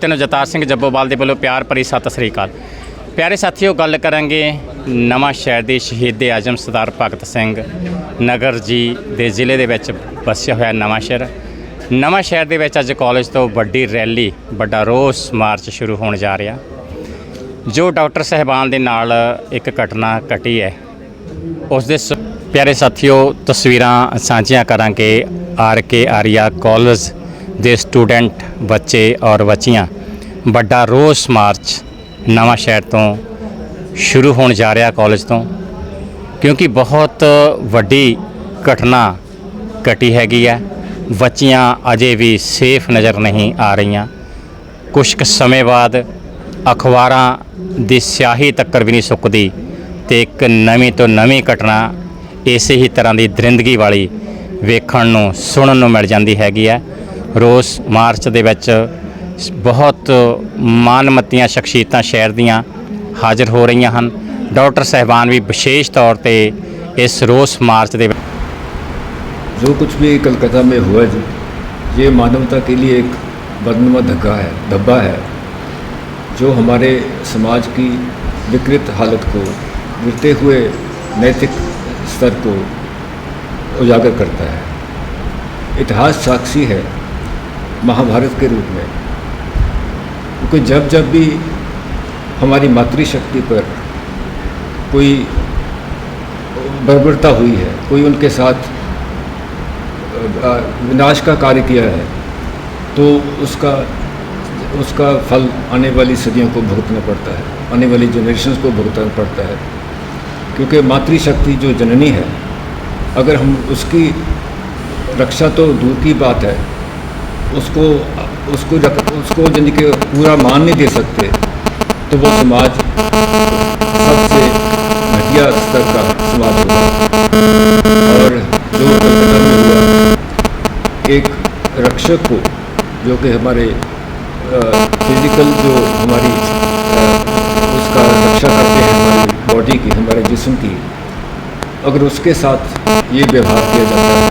ਤੈਨੂੰ ਜਤਾਰ ਸਿੰਘ ਜੱਬੋਵਾਲ ਦੇ ਵੱਲੋਂ ਪਿਆਰ ਭਰੀ ਸਤਿ ਸ੍ਰੀ ਅਕਾਲ। ਪਿਆਰੇ ਸਾਥੀਓ, ਗੱਲ ਕਰਾਂਗੇ ਨਵਾਂ ਸ਼ਹਿਰ ਦੇ ਸ਼ਹੀਦ ਆਜ਼ਮ ਸਰਦਾਰ ਭਗਤ ਸਿੰਘ ਨਗਰ ਜੀ ਦੇ ਜ਼ਿਲ੍ਹੇ ਦੇ ਵਿੱਚ ਵਸਿਆ ਹੋਇਆ ਨਵਾਂ ਸ਼ਹਿਰ। ਨਵਾਂ ਸ਼ਹਿਰ ਦੇ ਵਿੱਚ ਅੱਜ ਕਾਲਜ ਤੋਂ ਵੱਡੀ ਰੈਲੀ ਵੱਡਾ ਰੋਸ ਮਾਰਚ ਸ਼ੁਰੂ ਹੋਣ ਜਾ ਰਿਹਾ। ਜੋ ਡਾਕਟਰ ਸਹਿਬਾਨ ਦੇ ਨਾਲ ਇੱਕ ਘਟਨਾ ਘਟੀ ਹੈ, ਉਸ ਦੇ ਸ- ਪਿਆਰੇ ਸਾਥੀਓ, ਤਸਵੀਰਾਂ ਸਾਂਝੀਆਂ ਕਰਾਂਗੇ ਆਰ ਕੇ ਆਰੀਆ ਕਾਲਜ ਦੇ ਸਟੂਡੈਂਟ, ਬੱਚੇ ਔਰ ਬੱਚੀਆਂ, ਵੱਡਾ ਰੋਸ ਮਾਰਚ ਨਵਾਂ ਸ਼ਹਿਰ ਤੋਂ ਸ਼ੁਰੂ ਹੋਣ ਜਾ ਰਿਹਾ ਕਾਲਜ ਤੋਂ, ਕਿਉਂਕਿ ਬਹੁਤ ਵੱਡੀ ਘਟਨਾ ਘਟੀ ਹੈਗੀ ਹੈ। ਬੱਚੀਆਂ ਅਜੇ ਵੀ ਸੇਫ ਨਜ਼ਰ ਨਹੀਂ ਆ ਰਹੀਆਂ। ਕੁਝ ਕੁ ਸਮੇਂ ਬਾਅਦ ਅਖਬਾਰਾਂ ਦੀ ਸਿਆਹੀ ਤੱਕਰ ਵੀ ਨਹੀਂ ਸੁੱਕਦੀ ਤੇ ਇੱਕ ਨਵੀਂ ਤੋਂ ਨਵੀਂ ਘਟਨਾ ਇਸੇ ਹੀ ਤਰ੍ਹਾਂ ਦੀ ਦਰਿੰਦਗੀ ਵਾਲੀ ਵੇਖਣ ਨੂੰ, ਸੁਣਨ ਨੂੰ ਮਿਲ ਜਾਂਦੀ ਹੈਗੀ ਹੈ। ਰੋਸ ਮਾਰਚ ਦੇ ਵਿੱਚ ਸ- ਬਹੁਤ ਮਾਨਮੱਤੀਆਂ ਸ਼ਖਸੀਅਤਾਂ ਸ਼ਹਿਰ ਦੀਆਂ ਹਾਜ਼ਰ ਹੋ ਰਹੀਆਂ ਹਨ ਡਾਕਟਰ ਸਹਿਬਾਨ ਵੀ ਵਿਸ਼ੇਸ਼ ਤੌਰ ਤੇ ਇਸ ਰੋਸ ਮਾਰਚ ਦੇ ਵਿੱਚ जो कुछ भी कलकत्ता में हुआ जी ये मानवता के लिए एक बदनुमा धक्का है धब्बा है जो हमारे समाज की विकृत हालत को गिरते हुए नैतिक स्तर को उजागर करता है इतिहास साक्षी है महाभारत के रूप में। क्योंकि जब जब भी हमारी मातृशक्ति पर कोई बर्बरता हुई है, कोई उनके साथ विनाश का कार्य किया है तो उसका उसका फल आने वाली सदियों को भुगतना पड़ता है, आने वाली जनरेशन्स को भुगतना पड़ता है। क्योंकि मातृशक्ति जो जननी है, अगर हम उसकी रक्षा तो दूर की बात है उसको उसको रक- उसको यानी कि पूरा मान नहीं दे सकते तो वो समाज सबसे घटिया स्तर का समाज होगा। और जो एक रक्षक को जो कि हमारे फ़िज़िकल जो हमारी उसका रक्षा करते हैं, हमारी बॉडी की, हमारे जिस्म की, अगर उसके साथ ये व्यवहार किया जाता है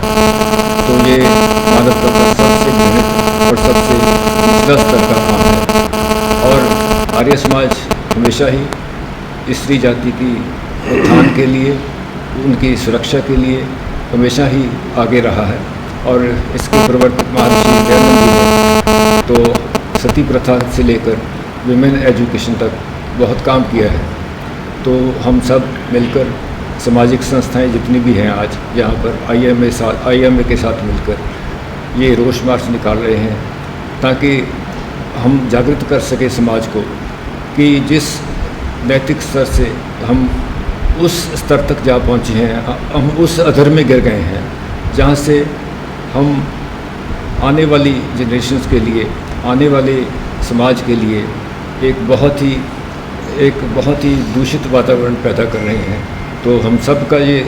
तो ये मानवता का घृणित और सबसे निचला का काम है। और आर्य समाज हमेशा ही स्त्री जाति की उत्थान के लिए, उनकी सुरक्षा के लिए हमेशा ही आगे रहा है। और इसके प्रवर्तक महर्षि दयानंद जी तो सती प्रथा से लेकर विमेन एजुकेशन तक बहुत काम किया है। तो हम सब मिलकर, सामाजिक संस्थाएँ जितनी भी हैं आज यहाँ पर आईएमए साथ आईएमए के साथ मिलकर ये रोष मार्च निकाल रहे हैं ताकि हम जागृत कर सकें समाज को कि जिस नैतिक स्तर से हम उस स्तर तक जा पहुँचे हैं, हम उस अधर में गिर गए हैं, जहाँ से हम आने वाली जनरेशन्स के लिए, आने वाले समाज के लिए एक बहुत ही, एक बहुत ही दूषित वातावरण पैदा कर रहे हैं। तो हम सब का ये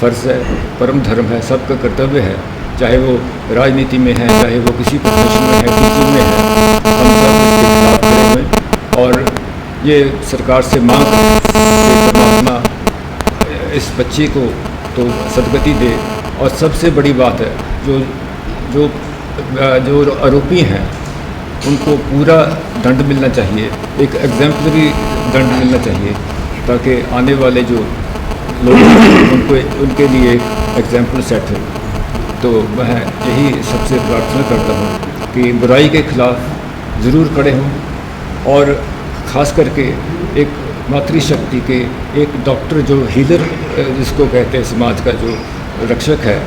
फ़र्ज़ है, परम धर्म है, सबका कर्तव्य है चाहे वो राजनीति में है, चाहे वो किसी प्रोफेशन में है टीचिंग में है, हम सब इसके खिलाफ खड़े हुए और ये सरकार से मांग कि परमात्मा इस बच्चे को तो सदगति दे। और सबसे बड़ी बात है, जो जो जो आरोपी हैं, उनको पूरा दंड मिलना चाहिए, एक एग्जाम्पलरी दंड मिलना चाहिए, ताकि आने वाले जो लोग उनको, उनके लिए एग्ज़ाम्पल सेट हो। तो मैं यही सबसे प्रार्थना करता हूँ कि बुराई के खिलाफ ज़रूर खड़े हों और ख़ास करके एक मातृशक्ति के एक डॉक्टर जो हीलर अ, जिसको कहते हैं समाज का जो रक्षक है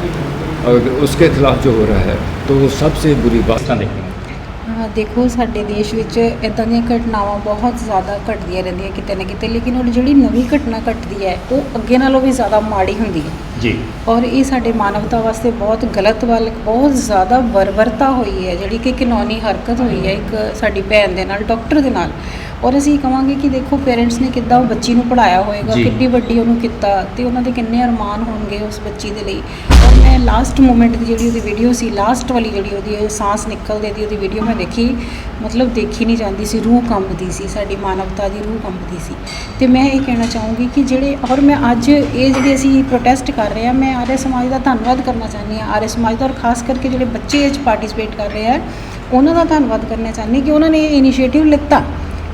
और उसके खिलाफ जो हो रहा है तो वो सबसे बुरी बात ਤਾਂ ਦੇਖੀਆਂ ਹਾਂ, ਦੇਖੋ ਸਾਡੇ ਦੇਸ਼ ਵਿੱਚ ਇਦਾਂ ਦੀਆਂ ਘਟਨਾਵਾਂ ਬਹੁਤ ਜ਼ਿਆਦਾ ਘਟਦੀਆਂ ਰਹਿੰਦੀਆਂ ਕਿਤੇ ਨਾ ਕਿਤੇ ਲੇਕਿਨ ਉਹ ਜਿਹੜੀ ਨਵੀਂ ਘਟਨਾ ਘਟਦੀ ਹੈ ਉਹ ਅੱਗੇ ਨਾਲੋਂ ਵੀ ਜ਼ਿਆਦਾ ਮਾੜੀ ਹੁੰਦੀ ਹੈ ਜੀ। ਔਰ ਇਹ ਸਾਡੇ ਮਾਨਵਤਾ ਵਾਸਤੇ ਬਹੁਤ ਗਲਤ ਵੱਲ ਬਹੁਤ ਜ਼ਿਆਦਾ ਬਰਬਰਤਾ ਹੋਈ ਹੈ ਜਿਹੜੀ ਕਿ ਕਾਨੂੰਨੀ ਹਰਕਤ ਹੋਈ ਹੈ ਇੱਕ ਸਾਡੀ ਭੈਣ ਦੇ ਨਾਲ ਡਾਕਟਰ ਦੇ ਨਾਲ। ਔਰ ਅਸੀਂ ਕਹਾਂਗੇ ਕਿ ਦੇਖੋ ਪੇਰੈਂਟਸ ਨੇ ਕਿੱਦਾਂ ਉਹ ਬੱਚੀ ਨੂੰ ਪੜਾਇਆ ਹੋਏਗਾ ਜੀ। ਕਿੰਨੀ ਵੱਡੀ ਉਹਨੂੰ ਕੀਤਾ ਤੇ ਉਹਨਾਂ ਦੇ ਕਿੰਨੇ ਅਰਮਾਨ ਹੋਣਗੇ ਉਸ ਬੱਚੀ ਦੇ ਲਈ। ਔਰ ਮੈਂ ਲਾਸਟ ਮੂਮੈਂਟ ਦੀ ਜਿਹੜੀ ਉਹਦੀ ਵੀਡੀਓ ਸੀ ਲਾਸਟ ਵਾਲੀ ਜਿਹੜੀ ਉਹਦੀ ਇਹ ਸਾਹ ਨਿਕਲਦੇ ਦੀ ਉਹਦੀ ਵੀਡੀਓ ਮੈਂ ਦੇਖੀ ਮਤਲਬ ਦੇਖੀ ਨਹੀਂ ਜਾਂਦੀ ਸੀ ਰੂਹ ਕੰਬਦੀ ਸੀ ਸਾਡੀ ਮਾਨਵਤਾ ਦੀ ਰੂਹ ਕੰਬਦੀ ਸੀ। ਤੇ ਮੈਂ ਇਹ ਕਹਿਣਾ ਚਾਹੂੰਗੀ ਕਿ ਜਿਹੜੇ ਔਰ ਮੈਂ ਅੱਜ ਇਹ ਜਿਹੜੇ ਅਸੀਂ ਪ੍ਰੋਟੈਸਟ ਕਰ ਰਹੇ। ਹਾਂ ਮੈਂ ਆਰਯ ਸਮਾਜ ਦਾ ਧੰਨਵਾਦ ਕਰਨਾ ਚਾਹੁੰਦੀ ਹਾਂ। ਆਰਯ ਸਮਾਜ ਦਾ ਔਰ ਖਾਸ ਕਰਕੇ ਜਿਹੜੇ ਬੱਚੇ ਇਹ 'ਚ ਪਾਰਟਿਸਿਪੇਟ ਕਰ ਰਹੇ ਆ, ਉਹਨਾਂ ਦਾ ਧੰਨਵਾਦ ਕਰਨਾ ਚਾਹੁੰਦੀ ਕਿ ਉਹਨਾਂ ਨੇ ਇਹ ਇਨੀਸ਼ੀਏਟਿਵ ਲਿੱਤਾ।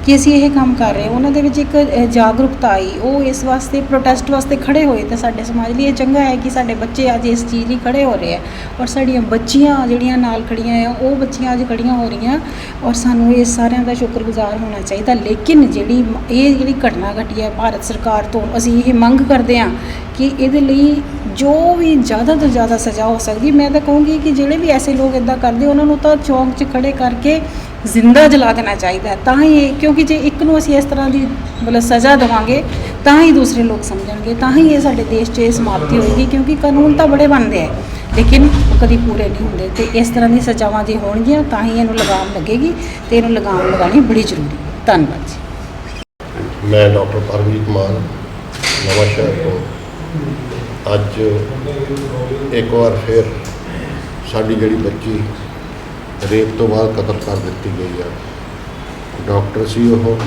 ਕਿ ਅਸੀਂ ਇਹ ਕੰਮ ਕਰ ਰਹੇ ਹਾਂ। ਉਹਨਾਂ ਦੇ ਵਿੱਚ ਇੱਕ ਜਾਗਰੂਕਤਾ ਆਈ। ਉਹ ਇਸ ਵਾਸਤੇ ਪ੍ਰੋਟੈਸਟ ਵਾਸਤੇ ਖੜੇ ਹੋਏ ਤੇ ਸਾਡੇ ਸਮਾਜ ਲਈ ਇਹ ਚੰਗਾ ਹੈ ਕਿ ਸਾਡੇ ਬੱਚੇ ਅੱਜ ਇਸ ਚੀਜ਼ ਲਈ ਖੜੇ ਹੋ ਰਹੇ ਆ ਔਰ ਸਾਡੀਆਂ ਬੱਚੀਆਂ ਜਿਹੜੀਆਂ ਨਾਲ ਖੜੀਆਂ ਆ ਉਹ ਬੱਚੀਆਂ ਅੱਜ ਖੜੀਆਂ ਹੋ ਰਹੀਆਂ ਔਰ ਸਾਨੂੰ ਇਹ ਸਾਰਿਆਂ ਦਾ ਸ਼ੁਕਰਗੁਜ਼ਾਰ ਹੋਣਾ ਚਾਹੀਦਾ। ਲੇਕਿਨ ਜਿਹੜੀ ਇਹ ਜਿਹੜੀ ਘਟਨਾ ਘਟੀ ਹੈ ਭਾਰਤ ਸਰਕਾਰ ਤੋਂ, ਅਸੀਂ ਇਹ ਮੰਗ ਕਰਦੇ ਹਾਂ ਕਿ ਇਹਦੇ ਲਈ ਜੋ ਵੀ ਜ਼ਿਆਦਾ ਤੋਂ ਜ਼ਿਆਦਾ ਸਜ਼ਾ ਹੋ ਸਕਦੀ ਮੈਂ ਤਾਂ ਕਹੂੰਗੀ ਕਿ ਜਿਹੜੇ ਵੀ ਐਸੇ ਲੋਕ ਇਦਾਂ ਕਰਦੇ, ਉਹਨਾਂ ਨੂੰ ਤਾਂ ਚੌਂਕ 'ਚ ਖੜੇ ਕਰਕੇ ਜ਼ਿੰਦਾ ਜਲਾ ਦੇਣਾ ਚਾਹੀਦਾ ਹੈ। ਤਾਂ ਹੀ ਇਹ ਕਿਉਂਕਿ ਜੇ ਇੱਕ ਨੂੰ ਅਸੀਂ ਇਸ ਤਰ੍ਹਾਂ ਦੀ ਮਤਲਬ ਸਜ਼ਾ ਦੇਵਾਂਗੇ, ਤਾਂ ਹੀ ਦੂਸਰੇ ਲੋਕ ਸਮਝਣਗੇ, ਤਾਂ ਹੀ ਇਹ ਸਾਡੇ ਦੇਸ਼ 'ਚ ਇਹ ਸਮਾਪਤੀ ਹੋਏਗੀ, ਕਿਉਂਕਿ ਕਾਨੂੰਨ ਤਾਂ ਬੜੇ ਬਣਦੇ ਆ। ਲੇਕਿਨ ਉਹ ਕਦੀ ਪੂਰੇ ਨਹੀਂ ਹੁੰਦੇ ਤੇ ਇਸ ਤਰ੍ਹਾਂ ਦੀ ਸਜ਼ਾਵਾਂ ਜੇ ਹੋਣਗੀਆਂ, ਤਾਂ ਹੀ ਇਹਨੂੰ ਲਗਾਮ ਲੱਗੇਗੀ ਤੇ ਇਹਨੂੰ ਲਗਾਮ ਲਗਾਉਣੀ ਬੜੀ ਜ਼ਰੂਰੀ ਹੈ। ਧੰਨਵਾਦ ਜੀ। ਮੈਂ ਡਾਕਟਰ ਪਰਮਜੀਤ ਮਾਨ, ਨਵਾਂ ਸ਼ਹਿਰ ਤੋਂ। ਅੱਜ ਇੱਕ ਵਾਰ ਫਿਰ ਸਾਡੀ ਜਿਹੜੀ ਬੱਚੀ ਰੇਪ ਤੋਂ ਬਾਅਦ ਕਤਲ ਕਰ ਦਿੱਤੀ ਗਈ ਆ। ਡਾਕਟਰ ਸੀ ਉਹ।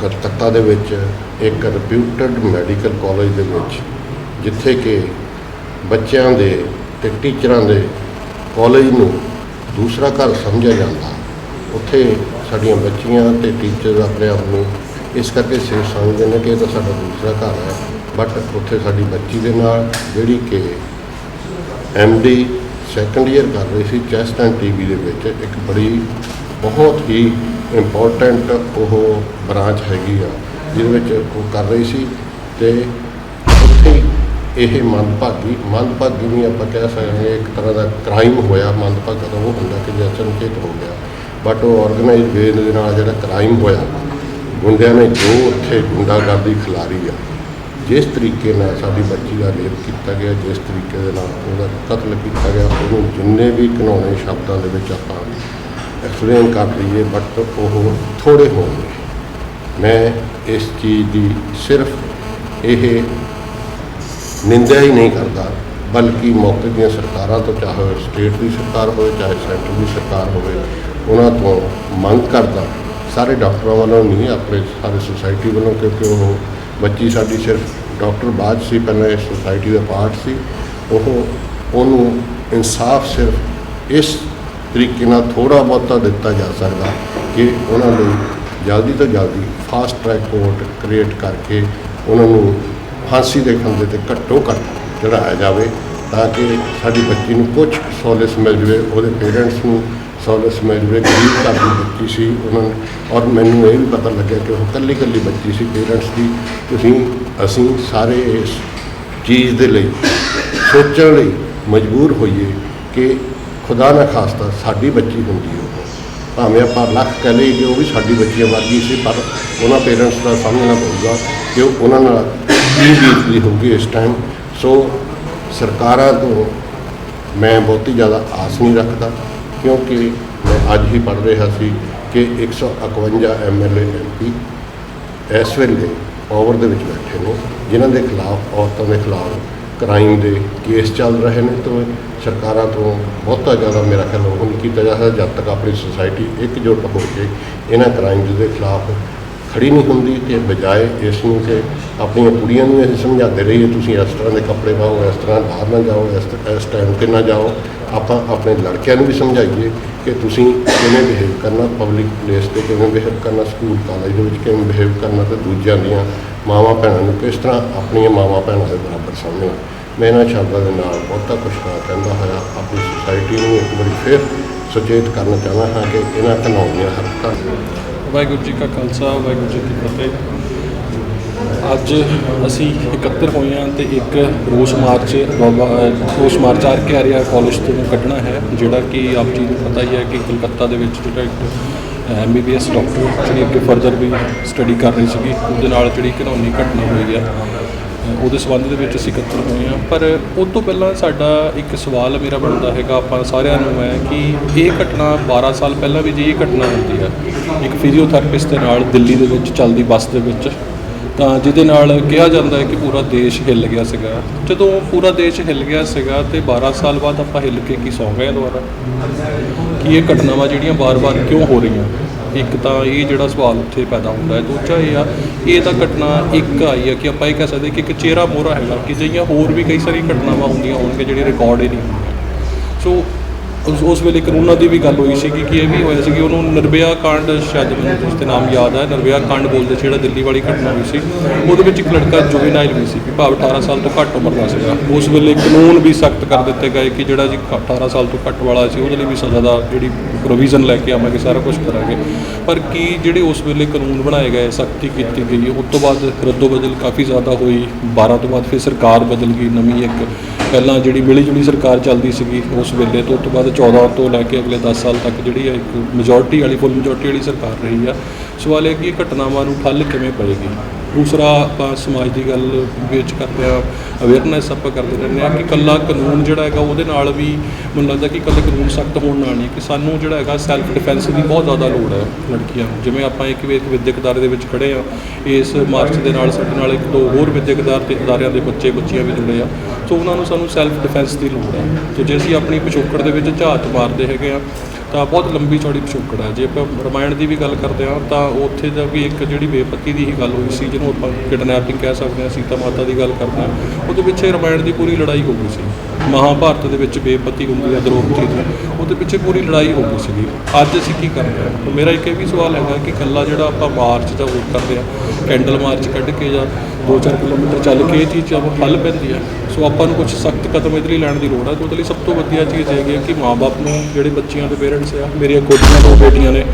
ਕਲਕੱਤਾ ਦੇ ਵਿੱਚ ਇੱਕ ਰਿਪਿਊਟਡ ਮੈਡੀਕਲ ਕਾਲਜ ਦੇ ਵਿੱਚ, ਜਿੱਥੇ ਕਿ ਬੱਚਿਆਂ ਦੇ ਤੇ ਟੀਚਰਾਂ ਦੇ ਕਾਲਜ ਨੂੰ ਦੂਸਰਾ ਘਰ ਸਮਝਿਆ ਜਾਂਦਾ। ਉੱਥੇ ਸਾਡੀਆਂ ਬੱਚੀਆਂ ਤੇ ਟੀਚਰ ਆਪਣੇ ਆਪ ਨੂੰ ਇਸ ਕਰਕੇ ਸੇਫ ਸਮਝਦੇ ਨੇ ਕਿ ਇਹ ਤਾਂ ਸਾਡਾ ਦੂਸਰਾ ਘਰ ਹੈ। ਬਟ ਉੱਥੇ ਸਾਡੀ ਬੱਚੀ ਦੇ ਨਾਲ ਜਿਹੜੀ ਕਿ ਡੀ ਸੈਕੰਡ ਈਅਰ ਕਰ ਰਹੀ ਸੀ ਚੈਸਟ ਐਂਡ ਟੀਬੀ ਦੇ ਵਿੱਚ, ਇੱਕ ਬੜੀ ਬਹੁਤ ਹੀ ਇੰਪੋਰਟੈਂਟ ਉਹ ਬ੍ਰਾਂਚ ਹੈਗੀ ਆ, ਜਿਹਦੇ ਵਿੱਚ ਉਹ ਕਰ ਰਹੀ ਸੀ ਤੇ ਉੱਥੇ ਇਹ ਮੰਦਭਾਗੀ ਮੰਦਭਾਗੀ ਨਹੀਂ ਆਪਾਂ ਕਹਿ ਸਕਦੇ ਇੱਕ ਤਰ੍ਹਾਂ ਦਾ ਕ੍ਰਾਈਮ ਹੋਇਆ, ਮੰਦਭਾਗਾ ਤਾਂ ਉਹ ਹੁੰਦਾ ਕਿ ਜੇ ਅਚਨਚੇਤ ਹੋ ਗਿਆ। ਬਟ ਉਹ ਆਰਗੇਨਾਈਜ਼ਡ ਵੇ ਦੇ ਨਾਲ ਜਿਹੜਾ ਕ੍ਰਾਈਮ ਹੋਇਆ ਗੁੰਡਿਆਂ ਨੇ ਜੋ ਉੱਥੇ ਗੁੰਡਾਗਰਦੀ ਖਿਲਾਰੀ ਆ ਜਿਸ ਤਰੀਕੇ ਨਾਲ ਸਾਡੀ ਬੱਚੀ ਦਾ ਰੇਪ ਕੀਤਾ ਗਿਆ, ਜਿਸ ਤਰੀਕੇ ਦੇ ਨਾਲ ਉਹਦਾ ਕਤਲ ਕੀਤਾ ਗਿਆ, ਉਹਨੂੰ ਜਿੰਨੇ ਵੀ ਘਿਨਾਉਣੇ ਸ਼ਬਦਾਂ ਦੇ ਵਿੱਚ ਆਪਾਂ ਐਕਸਪਲੇਨ ਕਰ ਲਈਏ ਬਟ ਉਹ ਥੋੜੇ ਹੋਣਗੇ। ਮੈਂ ਇਸ ਚੀਜ਼ ਦੀ ਸਿਰਫ ਇਹ ਨਿੰਦਿਆ ਹੀ ਨਹੀਂ ਕਰਦਾ, ਬਲਕਿ ਮੌਕੇ ਦੀਆਂ ਸਰਕਾਰਾਂ ਤੋਂ, ਚਾਹੇ ਸਟੇਟ ਦੀ ਸਰਕਾਰ ਹੋਵੇ, ਚਾਹੇ ਸੈਂਟਰ ਦੀ ਸਰਕਾਰ ਹੋਵੇ, ਉਹਨਾਂ ਤੋਂ ਮੰਗ ਕਰਦਾ, ਸਾਰੇ ਡਾਕਟਰਾਂ ਵੱਲੋਂ ਨਹੀਂ, ਆਪਣੇ ਸਾਰੇ ਸੁਸਾਇਟੀ ਵੱਲੋਂ, ਕਿਉਂਕਿ ਉਹ ਬੱਚੀ ਸਾਡੀ ਸਿਰਫ ਡਾਕਟਰ ਬਾਅਦ ਸੀ, ਪਹਿਲਾਂ ਇਸ ਸੁਸਾਇਟੀ ਦਾ ਪਾਰਟ ਸੀ। ਉਹ, ਉਹਨੂੰ ਇਨਸਾਫ ਸਿਰਫ ਇਸ ਤਰੀਕੇ ਨਾਲ ਥੋੜਾ ਬਹੁਤਾ ਦਿੱਤਾ ਜਾ ਸਕਦਾ ਕਿ ਉਹਨਾਂ ਲਈ ਜਲਦੀ ਤੋਂ ਜਲਦੀ ਫਾਸਟ ਟਰੈਕ ਕੋਰਟ ਕ੍ਰੀਏਟ ਕਰਕੇ ਉਹਨਾਂ ਨੂੰ ਫਾਂਸੀ ਦੇ ਖੰਭੇ ਤੇ ਘੱਟੋ ਘੱਟ ਚੜਾਇਆ ਜਾਵੇ, ਤਾਂ ਕਿ ਸਾਡੀ ਬੱਚੀ ਨੂੰ ਕੁਝ ਸਹੂਲਤ ਮਿਲ ਜਵੇ, ਉਹਦੇ ਪੇਰੈਂਟਸ ਨੂੰ ਸੋਲਿਸ ਮਿਲ ਜਵੇ ਗਰੀਬ ਘਰ ਦੀ ਬੱਚੀ ਸੀ, ਉਹਨਾਂ ਨੂੰ ਔਰ ਮੈਨੂੰ ਇਹ ਵੀ ਪਤਾ ਲੱਗਿਆ ਕਿ ਉਹ ਇਕੱਲੀ ਇਕੱਲੀ ਬੱਚੀ ਸੀ ਪੇਰੈਂਟਸ ਦੀ। ਤੁਸੀਂ ਅਸੀਂ ਸਾਰੇ ਇਸ ਚੀਜ਼ ਦੇ ਲਈ, ਸੋਚਣ ਲਈ ਮਜਬੂਰ ਹੋਈਏ ਕਿ ਖੁਦਾ ਨਾ ਖਾਸਤਾ ਸਾਡੀ ਬੱਚੀ ਹੁੰਦੀ ਉਹ। ਭਾਵੇਂ ਆਪਾਂ ਲੱਖ ਕਹਿ ਲਈਏ ਕਿ ਉਹ ਵੀ ਸਾਡੀ ਬੱਚੀ ਵਰਗੀ ਸੀ, ਪਰ ਉਹਨਾਂ ਪੇਰੈਂਟਸ ਦਾ ਸਮਝਣਾ ਪਊਗਾ ਕਿ ਉਹ ਉਹਨਾਂ ਨਾਲ ਕੀ ਬੀਤਦੀ ਹੋਊਗੀ ਇਸ ਟਾਈਮ ਸੋ ਸਰਕਾਰਾਂ ਤੋਂ ਮੈਂ ਬਹੁਤੀ ਜ਼ਿਆਦਾ ਆਸ ਨਹੀਂ ਰੱਖਦਾ। ਕਿਉਂਕਿ ਮੈਂ ਅੱਜ ਹੀ ਪੜ੍ਹ ਰਿਹਾ ਸੀ ਕਿ 151 ਐਮਐਲਏ ਐਮਪੀ ਇਸ ਵੇਲੇ ਪਾਵਰ ਦੇ ਵਿੱਚ ਬੈਠੇ ਨੇ, ਜਿਨ੍ਹਾਂ ਦੇ ਖਿਲਾਫ ਔਰਤਾਂ ਦੇ ਖਿਲਾਫ ਕ੍ਰਾਈਮ ਦੇ ਕੇਸ ਚੱਲ ਰਹੇ ਨੇ ਤਾਂ ਸਰਕਾਰਾਂ ਤੋਂ ਬਹੁਤਾ ਜ਼ਿਆਦਾ ਮੇਰਾ ਖਿਆਲ ਉਹ ਨਹੀਂ ਕੀਤਾ ਜਾ ਸਕਦਾ, ਜਦ ਤੱਕ ਆਪਣੀ ਸੁਸਾਇਟੀ ਇਕਜੁੱਟ ਹੋ ਕੇ ਇਹਨਾਂ ਕ੍ਰਾਈਮਸ ਦੇ ਖਿਲਾਫ ਖੜੀ ਨਹੀਂ ਹੁੰਦੀ ਤੇ ਬਜਾਏ ਇਸ ਨੂੰ ਕਿ ਆਪਣੀਆਂ ਕੁੜੀਆਂ ਨੂੰ ਇਹ ਸਮਝਾਉਂਦੇ ਰਹੀਏ, ਤੁਸੀਂ ਇਸ ਤਰ੍ਹਾਂ ਦੇ ਕੱਪੜੇ ਪਾਓ, ਇਸ ਤਰ੍ਹਾਂ ਬਾਹਰ ਨਾ ਜਾਓ, ਇਸ ਟਾਈਮ ਤੇ ਨਾ ਜਾਓ। ਆਪਾਂ ਆਪਣੇ ਲੜਕਿਆਂ ਨੂੰ ਵੀ ਸਮਝਾਈਏ ਕਿ ਤੁਸੀਂ ਕਿਵੇਂ ਬਿਹੇਵ ਕਰਨਾ ਪਬਲਿਕ ਪਲੇਸ ਤੇ, ਕਿਵੇਂ ਬਿਹੇਵ ਕਰਨਾ ਸਕੂਲ ਕਾਲਜ ਦੇ ਵਿੱਚ ਕਿਵੇਂ ਬਿਹੇਵ ਕਰਨਾ ਤੇ ਦੂਜਿਆਂ ਦੀਆਂ ਮਾਵਾਂ ਭੈਣਾਂ ਨੂੰ ਕਿਸ ਤਰ੍ਹਾਂ ਆਪਣੀਆਂ ਮਾਵਾਂ ਭੈਣਾਂ ਦੇ ਬਰਾਬਰ ਸਮਝਣਾ ਮੈਂ ਇਹਨਾਂ ਸ਼ਬਦਾਂ ਦੇ ਨਾਲ ਬਹੁਤਾ ਕੁਝ ਨਾ ਕਹਿੰਦਾ ਹੋਇਆ, ਆਪਣੀ ਸੁਸਾਇਟੀ ਨੂੰ ਇੱਕ ਵਾਰੀ ਫਿਰ ਸੁਚੇਤ ਕਰਨਾ ਚਾਹੁੰਦਾ ਹਾਂ ਕਿ ਇਹਨਾਂ ਘਿਨਾਉਣੀਆਂ ਹਰਕਤਾਂ। ਵਾਹਿਗੁਰੂ ਜੀ ਕਾ ਖਾਲਸਾ, ਵਾਹਿਗੁਰੂ ਜੀ ਕੀ ਫਤਿਹ। ਅੱਜ ਅਸੀਂ ਇਕੱਤਰ ਹੋਏ ਹਾਂ ਤੇ ਇੱਕ ਰੋਸ ਮਾਰਚ, ਬਾਬਾ- ਰੋਸ march R K Arya college ਤੋਂ ਕੱਢਣਾ ਹੈ, ਜਿਹੜਾ ਕਿ ਆਪ ਜੀ ਨੂੰ ਪਤਾ ਹੀ ਹੈ ਕਿ ਕਲਕੱਤਾ ਦੇ ਵਿੱਚ ਜਿਹੜਾ ਇੱਕ ਐਮਬੀਬੀਐਸ ਡਾਕਟਰ ਜਿਹੜੀ ਅੱਗੇ ਫਰਦਰ ਵੀ ਸਟੱਡੀ ਕਰ ਰਹੀ ਸੀਗੀ, ਉਹਦੇ ਨਾਲ ਜਿਹੜੀ ਘਿਨਾਉਣੀ ਘਟਨਾ ਹੋਈ ਹੈ ਉਹਦੇ ਸੰਬੰਧ ਦੇ ਵਿੱਚ ਅਸੀਂ ਇਕੱਤਰ ਹੋਏ ਹਾਂ। ਪਰ ਉਹ ਤੋਂ ਪਹਿਲਾਂ ਸਾਡਾ ਇੱਕ ਸਵਾਲ ਮੇਰਾ ਬਣਦਾ ਹੈਗਾ ਆਪਾਂ ਸਾਰਿਆਂ ਨੂੰ ਹੈ ਕਿ ਇਹ ਘਟਨਾ 12 ਸਾਲ ਪਹਿਲਾਂ ਵੀ ਜੇ ਇਹ ਘਟਨਾ ਹੁੰਦੀ ਹੈ, ਇੱਕ ਫਿਜ਼ੀਓਥੈਰੇਪਿਸਟ ਦੇ ਨਾਲ ਦਿੱਲੀ ਦੇ ਵਿੱਚ ਚੱਲਦੀ ਬੱਸ ਦੇ ਵਿੱਚ, ਤਾਂ ਜਿਹਦੇ ਨਾਲ ਕਿਹਾ ਜਾਂਦਾ ਹੈ ਕਿ ਪੂਰਾ ਦੇਸ਼ ਹਿੱਲ ਗਿਆ ਸੀਗਾ। ਜਦੋਂ ਪੂਰਾ ਦੇਸ਼ ਹਿੱਲ ਗਿਆ ਸੀਗਾ ਤੇ 12 ਸਾਲ ਬਾਅਦ ਆਪਾਂ ਹਿੱਲ ਕੇ ਕੀ ਸੌਂ ਗਏ ਦੁਬਾਰਾ? ਕਿ ਇਹ ਘਟਨਾਵਾਂ ਜਿਹੜੀਆਂ ਵਾਰ-ਵਾਰ ਕਿਉਂ ਹੋ ਰਹੀਆਂ? ਇੱਕ ਤਾਂ ਇਹ ਜਿਹੜਾ ਸਵਾਲ ਉੱਥੇ ਪੈਦਾ ਹੁੰਦਾ ਹੈ, ਦੂਜਾ ਇਹ ਆ, ਇਹ ਤਾਂ ਘਟਨਾ ਇੱਕ ਆਈ ਆ ਕਿ ਆਪਾਂ ਇਹ ਕਹਿ ਸਕਦੇ ਕਿ ਇੱਕ ਚਿਹਰਾ ਮੋਹਰਾ ਹੈਗਾ ਕਿ ਜਿਹੀਆਂ ਹੋਰ ਵੀ ਕਈ ਸਾਰੀਆਂ ਘਟਨਾਵਾਂ ਹੁੰਦੀਆਂ ਹੋਣਗੀਆਂ ਜਿਹੜੀਆਂ ਰਿਕਾਰਡ ਹੀ ਨਹੀਂ ਹੁੰਦੀਆਂ। ਸੋ ਉਸ ਉਸ ਵੇਲੇ ਕਾਨੂੰਨਾਂ ਦੀ ਵੀ ਗੱਲ ਹੋਈ ਸੀ ਕਿ ਇਹ ਵੀ ਹੋਇਆ ਸੀ ਕਿ ਉਹਨੂੰ ਨਿਰਭਇਆ ਕਾਂਡ ਸ਼ਾਇਦ ਮੈਨੂੰ ਉਸ ਤੇ ਨਾਮ ਯਾਦ ਹੈ ਨਿਰਭਇਆ ਕਾਂਡ ਬੋਲਦੇ ਸੀ, ਜਿਹੜਾ ਦਿੱਲੀ ਵਾਲੀ ਘਟਨਾ ਹੋਈ ਸੀ। ਉਹਦੇ ਵਿੱਚ ਇੱਕ ਲੜਕਾ ਜੁਵੇਨਾਈਲ ਵੀ ਸੀ ਕਿ ਭਾਵ 18 ਸਾਲ ਤੋਂ ਘੱਟ ਉਮਰ ਦਾ ਸੀਗਾ। ਉਸ ਵੇਲੇ ਕਾਨੂੰਨ ਵੀ ਸਖਤ ਕਰ ਦਿੱਤੇ ਗਏ ਕਿ ਜਿਹੜਾ ਜੀ 18 ਸਾਲ ਤੋਂ ਘੱਟ ਵਾਲਾ ਸੀ, ਉਹਦੇ ਲਈ ਵੀ ਸਜ਼ਾ ਦਾ ਜਿਹੜੀ ਪ੍ਰੋਵੀਜ਼ਨ ਲੈ ਕੇ ਆਵਾਂਗੇ, ਸਾਰਾ ਕੁਝ ਕਰਾਂਗੇ। ਪਰ ਕੀ ਜਿਹੜੇ ਉਸ ਵੇਲੇ ਕਾਨੂੰਨ ਬਣਾਏ ਗਏ, ਸਖਤੀ ਕੀਤੀ ਗਈ ਉਸ ਤੋਂ ਬਾਅਦ ਰੱਦੋ ਬਦਲ ਕਾਫੀ ਜ਼ਿਆਦਾ ਹੋਈ। 12 ਤੋਂ ਬਾਅਦ ਫਿਰ ਸਰਕਾਰ ਬਦਲ ਗਈ, ਨਵੀਂ ਇੱਕ ਪਹਿਲਾਂ ਜਿਹੜੀ ਮਿਲੀ ਜੁਲੀ ਸਰਕਾਰ ਚੱਲਦੀ ਸੀਗੀ ਉਸ ਵੇਲੇ ਤੋਂ, ਉਸ ਤੋਂ ਬਾਅਦ 14 ਤੋਂ ਲੈ ਕੇ ਅਗਲੇ 10 ਸਾਲ ਤੱਕ ਜਿਹੜੀ ਹੈ ਇੱਕ ਮੈਜੋਰਟੀ ਵਾਲੀ ਫੁੱਲ ਮੈਜੋਰਟੀ ਵਾਲੀ ਸਰਕਾਰ ਰਹੀ ਆ। ਸਵਾਲ ਇਹ ਕਿ ਇਹ ਘਟਨਾਵਾਂ ਨੂੰ ਠੱਲ ਕਿਵੇਂ ਪਏਗੀ? ਦੂਸਰਾ ਆਪਾਂ ਸਮਾਜ ਦੀ ਗੱਲ ਵਿੱਚ ਕਰਦੇ ਆ ਅਵੇਅਰਨੈਸ ਆਪਾਂ ਕਰਦੇ ਰਹਿੰਦੇ ਆ ਕਿ ਕੱਲਾ ਕਾਨੂੰਨ ਜਿਹੜਾ ਹੈਗਾ ਉਹਦੇ ਨਾਲ ਵੀ ਮੈਨੂੰ ਲੱਗਦਾ ਕਿ ਕੱਲੇ ਕਾਨੂੰਨ ਸਖਤ ਹੋਣ ਨਾਲ ਨਹੀਂ, ਕਿ ਸਾਨੂੰ ਜਿਹੜਾ ਹੈਗਾ ਸੈਲਫ ਡਿਫੈਂਸ ਦੀ ਬਹੁਤ ਜ਼ਿਆਦਾ ਲੋੜ ਹੈ ਲੜਕੀਆਂ ਨੂੰ। ਜਿਵੇਂ ਆਪਾਂ ਇੱਕ ਵੀ, ਇੱਕ ਵਿਦਿਅਕ ਅਦਾਰੇ ਦੇ ਵਿੱਚ ਖੜੇ ਆ ਇਸ ਮਾਰਚ ਦੇ ਨਾਲ ਸਾਡੇ ਨਾਲ ਇੱਕ ਦੋ ਹੋਰ ਵਿਦਿਅਕ ਅਦਾਰੇ ਤੇ ਅਦਾਰਿਆਂ ਦੇ ਬੱਚੇ ਬੱਚੀਆਂ ਵੀ ਜੁੜੇ ਆ, ਸੋ ਉਹਨਾਂ ਨੂੰ ਸਾਨੂੰ ਸੈਲਫ ਡਿਫੈਂਸ ਦੀ ਲੋੜ ਹੈ। ਤੇ ਜੇ ਅਸੀਂ ਆਪਣੀ ਪਿਛੋਕੜ ਦੇ ਵਿੱਚ ਝਾਤ ਮਾਰਦੇ ਹੈਗੇ ਆ ਤਾਂ ਬਹੁਤ ਲੰਬੀ ਚੌੜੀ ਪਿਛੋਕੜ ਹੈ। ਜੇ ਆਪਾਂ ਰਮਾਇਣ ਦੀ ਵੀ ਗੱਲ ਕਰਦੇ ਹਾਂ, ਤਾਂ ਉੱਥੇ ਦਾ ਵੀ ਇੱਕ ਜਿਹੜੀ ਬੇਪਤੀ ਦੀ ਹੀ ਗੱਲ ਹੋਈ ਸੀ, ਜਿਹਨੂੰ ਆਪਾਂ ਕਿਡਨੈਪਿੰਗ ਕਹਿ ਸਕਦੇ ਹਾਂ, ਸੀਤਾ ਮਾਤਾ ਦੀ ਗੱਲ ਕਰਦੇ ਹਾਂ, ਉਹਦੇ ਪਿੱਛੇ ਰਮਾਇਣ ਦੀ ਪੂਰੀ ਲੜਾਈ ਹੋ ਗਈ ਸੀ। ਮਹਾਭਾਰਤ ਦੇ ਵਿੱਚ ਬੇਪਤੀ ਹੁੰਦੀ ਹੈ, ਦ੍ਰੋਪਦੀ ਦੀ। ਉਹਦੇ ਪਿੱਛੇ ਪੂਰੀ ਲੜਾਈ ਹੋ ਗਈ ਸੀਗੀ। ਅੱਜ ਅਸੀਂ ਕੀ ਕਰ ਰਹੇ ਹਾਂ ਮੇਰਾ ਇੱਕ ਇਹ ਵੀ ਸਵਾਲ ਹੈਗਾ ਕਿ ਕੱਲਾ ਜਿਹੜਾ ਆਪਾਂ ਮਾਰਚ ਦਾ ਵੋਟ ਕਰਦੇ ਹਾਂ, ਕੈਂਡਲ ਮਾਰਚ ਕੱਢ ਕੇ ਜਾਂ 2-4 ਕਿਲੋਮੀਟਰ ਚੱਲ ਕੇ ਇਹ ਚੀਜ਼ ਚ ਹੱਲ ਪੈਂਦੀ ਹੈ ਸੋ ਆਪਾਂ ਨੂੰ ਕੁਝ ਸਖਤ ਕਦਮ ਇਹਦੇ ਲਈ ਲੈਣ ਦੀ ਲੋੜ ਹੈ ਤੇ ਉਹਦੇ ਲਈ ਸਭ ਤੋਂ ਵਧੀਆ ਚੀਜ਼ ਹੈਗੀ ਹੈ ਕਿ ਮਾਪੇ ਨੂੰ, ਜਿਹੜੇ ਬੱਚਿਆਂ ਦੇ ਪੇਰੈਂਟਸ ਆ, ਮੇਰੀਆਂ ਕੋਟੀਆਂ ਦੋ ਬੇਟੀਆਂ ਨੇ,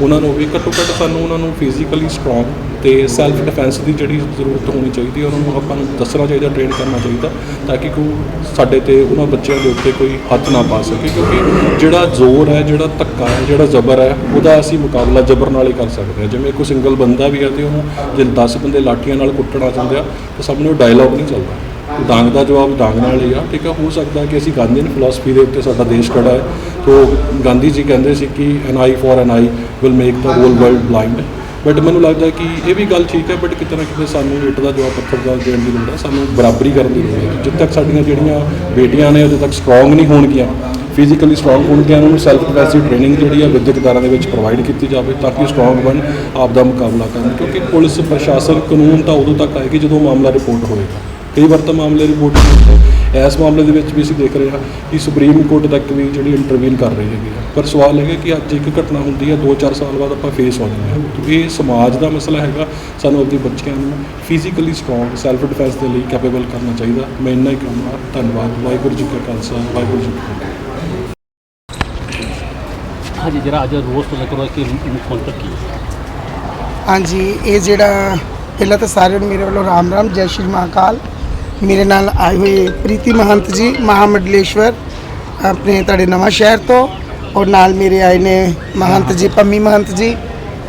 ਉਹਨਾਂ ਨੂੰ ਵੀ ਘੱਟੋ ਘੱਟ ਸਾਨੂੰ ਉਹਨਾਂ ਨੂੰ ਫਿਜ਼ੀਕਲੀ ਸਟਰੋਂਗ ਤੇ ਸੈਲਫ ਡਿਫੈਂਸ ਦੀ ਜਿਹੜੀ ਜ਼ਰੂਰਤ ਹੋਣੀ ਚਾਹੀਦੀ ਹੈ, ਉਹਨਾਂ ਨੂੰ ਆਪਾਂ ਨੂੰ ਦੱਸਣਾ ਚਾਹੀਦਾ ਟ੍ਰੇਨ ਕਰਨਾ ਚਾਹੀਦਾ, ਤਾਂ ਕਿ ਕੋਈ ਸਾਡੇ ਤੇ ਉਹਨਾਂ ਬੱਚਿਆਂ ਦੇ ਉੱਤੇ ਕੋਈ ਹੱਥ ਨਾ ਪਾ ਸਕੇ, ਕਿਉਂਕਿ ਜਿਹੜਾ ਜ਼ੋਰ ਹੈ, ਜਿਹੜਾ ਧੱਕਾ ਹੈ, ਜਿਹੜਾ ਜ਼ਬਰ ਹੈ, ਉਹਦਾ ਅਸੀਂ ਮੁਕਾਬਲਾ ਜ਼ਬਰ ਨਾਲ ਹੀ ਕਰ ਸਕਦੇ ਹਾਂ। ਜਿਵੇਂ ਕੋਈ ਸਿੰਗਲ ਬੰਦਾ ਵੀ ਹੈ ਤੇ ਉਹਨੂੰ ਜੇ 10 ਬੰਦੇ ਲਾਠੀਆਂ ਨਾਲ ਕੁੱਟਣਾ ਚਾਹੁੰਦੇ ਆ, ਤਾਂ ਸਭ ਨੂੰ ਡਾਇਲੌਗ ਨਹੀਂ ਚੱਲਦਾ। ਡਾਂਗ ਦਾ ਜਵਾਬ ਡਾਂਗ ਨਾਲ ਹੀ ਆ। ਠੀਕ ਆ, ਹੋ ਸਕਦਾ ਕਿ ਅਸੀਂ ਗਾਂਧੀਨ ਫਿਲਾਸਫੀ ਦੇ ਉੱਤੇ ਸਾਡਾ ਦੇਸ਼ ਖੜਾ ਹੈ। ਤੋਂ ਗਾਂਧੀ ਜੀ ਕਹਿੰਦੇ ਸੀ ਕਿ an eye for an eye will make the whole world blind but ਮੈਨੂੰ ਲੱਗਦਾ ਕਿ ਇਹ ਵੀ ਗੱਲ ਠੀਕ ਹੈ ਬਟ ਕਿਤੇ ਨਾ ਕਿਤੇ ਸਾਨੂੰ ਇੱਟ ਦਾ ਜਵਾਬ ਪੱਥਰ ਦਾ ਦੇਣ ਦੀ ਲੋੜ ਹੈ। ਸਾਨੂੰ ਬਰਾਬਰੀ ਕਰਨ ਦੀ ਲੋੜ ਹੈ। ਜਿੱਦ ਤੱਕ ਸਾਡੀਆਂ ਜਿਹੜੀਆਂ ਬੇਟੀਆਂ ਨੇ, ਉਦੋਂ ਤੱਕ ਸਟਰੋਂਗ ਨਹੀਂ ਹੋਣਗੀਆਂ। ਫਿਜ਼ੀਕਲੀ ਸਟਰੋਂਗ ਹੋਣਗੀਆਂ, ਉਹਨਾਂ ਨੂੰ ਸੈਲਫ ਡਿਫੈਂਸ ਟ੍ਰੇਨਿੰਗ ਜਿਹੜੀ ਆ ਵਿਦਿਅਕ ਅਦਾਰਿਆਂ ਦੇ ਵਿੱਚ ਪ੍ਰੋਵਾਈਡ ਕੀਤੀ ਜਾਵੇ ਤਾਂ ਕਿ ਸਟਰੋਂਗ ਬਣ ਆਪ ਦਾ ਮੁਕਾਬਲਾ ਕਰਨ। ਕਿਉਂਕਿ ਪੁਲਿਸ, ਪ੍ਰਸ਼ਾਸਨ, ਕਾਨੂੰਨ ਤਾਂ ਉਦੋਂ ਤੱਕ ਆਏਗੀ ਜਦੋਂ ਮਾਮਲਾ ਰਿਪੋਰਟ ਹੋਏਗਾ। ਕਈ ਵਾਰ ਤਾਂ ਮਾਮਲੇ ਰਿਪੋਰਟ ਹੁੰਦੇ ਇਸ ਮਾਮਲੇ ਦੇ ਵਿੱਚ ਵੀ ਅਸੀਂ ਦੇਖ ਰਹੇ ਹਾਂ ਕਿ ਸੁਪਰੀਮ ਕੋਰਟ ਤੱਕ ਵੀ ਜਿਹੜੀ ਇੰਟਰਵੀਨ ਕਰ ਰਹੀ ਹੈਗੀ ਆ ਪਰ ਸਵਾਲ ਹੈਗਾ ਕਿ ਅੱਜ ਇੱਕ ਘਟਨਾ ਹੁੰਦੀ ਹੈ 2-4 ਸਾਲ ਬਾਅਦ ਆਪਾਂ ਫੇਸ ਹੋ ਜਾਂਦੇ ਹਾਂ। ਇਹ ਸਮਾਜ ਦਾ ਮਸਲਾ ਹੈਗਾ। ਸਾਨੂੰ ਆਪਣੀ ਬੱਚਿਆਂ ਨੂੰ ਫਿਜ਼ੀਕਲੀ ਸਟਰੋਂਗ ਸੈਲਫ ਡਿਫੈਂਸ ਦੇ ਲਈ ਕੈਪੇਬਲ ਕਰਨਾ ਚਾਹੀਦਾ। ਮੈਂ ਇੰਨਾ ਹੀ ਕਹਾਂਗਾ। ਧੰਨਵਾਦ। ਵਾਹਿਗੁਰੂ ਜੀ ਕਾ ਖਾਲਸਾ। ਵਾਹਿਗੁਰੂ ਜੀ ਕੀ ਫਤਿਹ। ਹਾਂਜੀ ਜਿਹੜਾ ਅੱਜ ਰੋਜ਼ ਤੋਂ ਹੋਇਆ ਕਿ ਮੁੱਖ ਮੰਤਰੀ ਕੀ ਹੈ ਹਾਂਜੀ ਇਹ ਜਿਹੜਾ ਪਹਿਲਾਂ ਤਾਂ ਸਾਰਿਆਂ ਨੂੰ ਮੇਰੇ ਵੱਲੋਂ ਰਾਮ ਰਾਮ ਜੈ ਸ਼੍ਰੀ ਮਹਾਕਾਲ। ਮੇਰੇ ਨਾਲ ਆਏ ਹੋਏ ਪ੍ਰੀਤੀ ਮਹੰਤ ਜੀ ਮਹਾਮੰਡਲੇਸ਼ਵਰ ਆਪਣੇ ਤੁਹਾਡੇ ਨਵਾਂ ਸ਼ਹਿਰ ਤੋਂ ਔਰ ਨਾਲ ਮੇਰੇ ਆਏ ਨੇ ਮਹੰਤ ਜੀ ਪੰਮੀ ਮਹੰਤ ਜੀ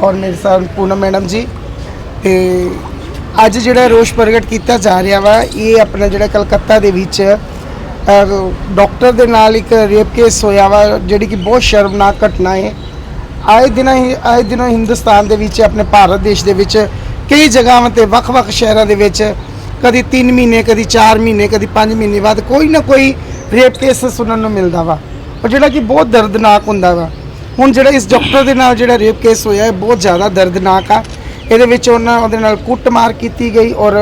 ਔਰ ਮੇਰੇ ਸਾਥ ਪੂਨਮ ਮੈਡਮ ਜੀ। ਤੇ ਅੱਜ ਜਿਹੜਾ ਰੋਸ਼ ਪ੍ਰਗਟ ਕੀਤਾ ਜਾ ਰਿਹਾ ਵਾ ਇਹ ਆਪਣਾ ਜਿਹੜਾ ਕਲਕੱਤਾ ਦੇ ਵਿੱਚ ਅਹ, ਡਾਕਟਰ ਦੇ ਨਾਲ ਇੱਕ ਰੇਪ ਕੇਸ ਹੋਇਆ ਵਾ ਜਿਹੜੀ ਕਿ ਬਹੁਤ ਸ਼ਰਮਨਾਕ ਘਟਨਾ ਹੈ। ਆਏ ਦਿਨਾਂ ਹੀ ਆਏ ਦਿਨਾਂ ਹਿੰਦੁਸਤਾਨ ਦੇ ਵਿੱਚ ਆਪਣੇ ਭਾਰਤ ਦੇਸ਼ ਦੇ ਵਿੱਚ ਕਈ ਜਗ੍ਹਾਵਾਂ ਤੇ ਵੱਖ-ਵੱਖ ਸ਼ਹਿਰਾਂ ਦੇ ਵਿੱਚ ਕਦੀ 3 ਮਹੀਨੇ, ਕਦੀ 4 ਮਹੀਨੇ, ਕਦੀ 5 ਮਹੀਨੇ ਬਾਅਦ ਕੋਈ ਨਾ ਕੋਈ ਰੇਪ ਕੇਸ ਸੁਣਨ ਨੂੰ ਮਿਲਦਾ ਵਾ। ਔਰ ਜਿਹੜਾ ਕਿ ਬਹੁਤ ਦਰਦਨਾਕ ਹੁੰਦਾ ਵਾ। ਹੁਣ ਜਿਹੜਾ ਇਸ ਡਾਕਟਰ ਦੇ ਨਾਲ ਜਿਹੜਾ ਰੇਪ ਕੇਸ ਹੋਇਆ ਹੈ ਬਹੁਤ ਜ਼ਿਆਦਾ ਦਰਦਨਾਕ ਆ। ਇਹਦੇ ਵਿੱਚ ਉਹਨਾਂ, ਉਹਦੇ ਨਾਲ ਕੁੱਟਮਾਰ ਕੀਤੀ ਗਈ ਔਰ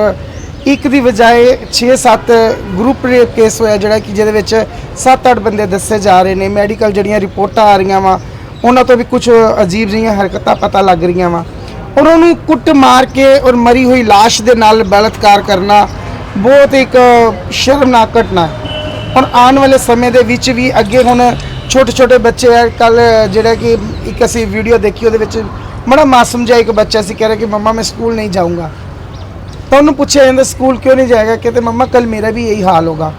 ਇੱਕ ਦੀ ਬਜਾਏ 6-7 ਗਰੁੱਪ ਰੇਪ ਕੇਸ ਹੋਇਆ, ਜਿਹੜਾ ਕਿ ਜਿਹਦੇ ਵਿੱਚ 7-8 ਬੰਦੇ ਦੱਸੇ ਜਾ ਰਹੇ ਨੇ। ਮੈਡੀਕਲ ਜਿਹੜੀਆਂ ਰਿਪੋਰਟਾਂ ਆ ਰਹੀਆਂ ਵਾ, ਉਹਨਾਂ ਤੋਂ ਵੀ ਕੁਝ ਅਜੀਬ ਜਿਹੀਆਂ ਹਰਕਤਾਂ ਪਤਾ ਲੱਗ ਰਹੀਆਂ ਵਾ। ਉਹਨਾਂ ਉਹਨੂੰ ਕੁੱਟ ਮਾਰ ਕੇ ਔਰ ਮਰੀ ਹੋਈ লাশ ਦੇ ਨਾਲ ਬਲਤਕਾਰ ਕਰਨਾ ਬਹੁਤ ਇੱਕ ਸ਼ਰਮਨਾਕ ਘਟਨਾ ਹੈ। ਔਰ ਆਉਣ ਵਾਲੇ ਸਮੇਂ ਦੇ ਵਿੱਚ ਵੀ ਅੱਗੇ ਹੁਣ ਛੋਟੇ ਛੋਟੇ ਬੱਚੇ ਆ ਕੱਲ ਜਿਹੜਾ ਕਿ ਇੱਕ ਅਸੀਂ ਵੀਡੀਓ ਦੇਖੀ, ਉਹਦੇ ਵਿੱਚ ਬੜਾ ਮਾਸੂਮ ਜਿਹਾ ਇੱਕ ਬੱਚਾ ਸੀ, ਕਹਿ ਰਿਹਾ ਕਿ ਮੰਮਾ ਮੈਂ ਸਕੂਲ ਨਹੀਂ ਜਾਊਂਗਾ। ਤਾਂ ਉਹਨੂੰ ਪੁੱਛਿਆ ਜਾਂਦਾ, ਸਕੂਲ ਕਿਉਂ ਨਹੀਂ ਜਾਏਗਾ? ਕਿਤੇ ਮੰਮਾ ਕੱਲ ਮੇਰਾ ਵੀ ਇਹੀ ਹਾਲ ਹੋਗਾ।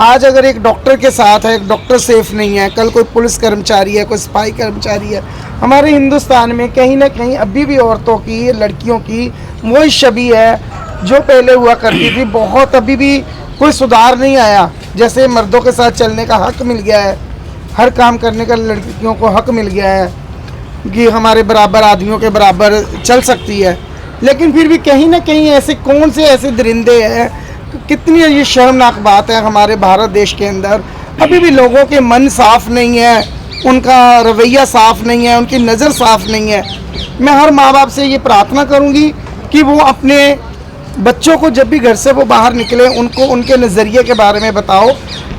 आज अगर एक डॉक्टर के साथ है, एक डॉक्टर सेफ़ नहीं है, कल कोई पुलिस कर्मचारी है, कोई सिपाही कर्मचारी है, हमारे हिंदुस्तान में कहीं ना कहीं अभी भी औरतों की, लड़कियों की वही छवि है, जो पहले हुआ करती थी, बहुत अभी भी कोई सुधार नहीं आया। जैसे मर्दों के साथ चलने का हक मिल गया है, हर काम करने का लड़कियों को हक मिल गया है, कि हमारे बराबर आदमियों के बराबर चल सकती है। लेकिन फिर भी कहीं ना कहीं ऐसे कौन से ऐसे दरिंदे हैं कितनी ये शर्मनाक बात है हमारे भारत देश के अंदर। अभी भी लोगों के मन साफ़ नहीं है, उनका रवैया साफ़ नहीं है, उनकी नज़र साफ़ नहीं है। मैं हर माँ बाप से ये प्रार्थना करूँगी कि वो अपने बच्चों को जब भी घर से वो बाहर निकले, उनको, उनके नज़रिए के बारे में बताओ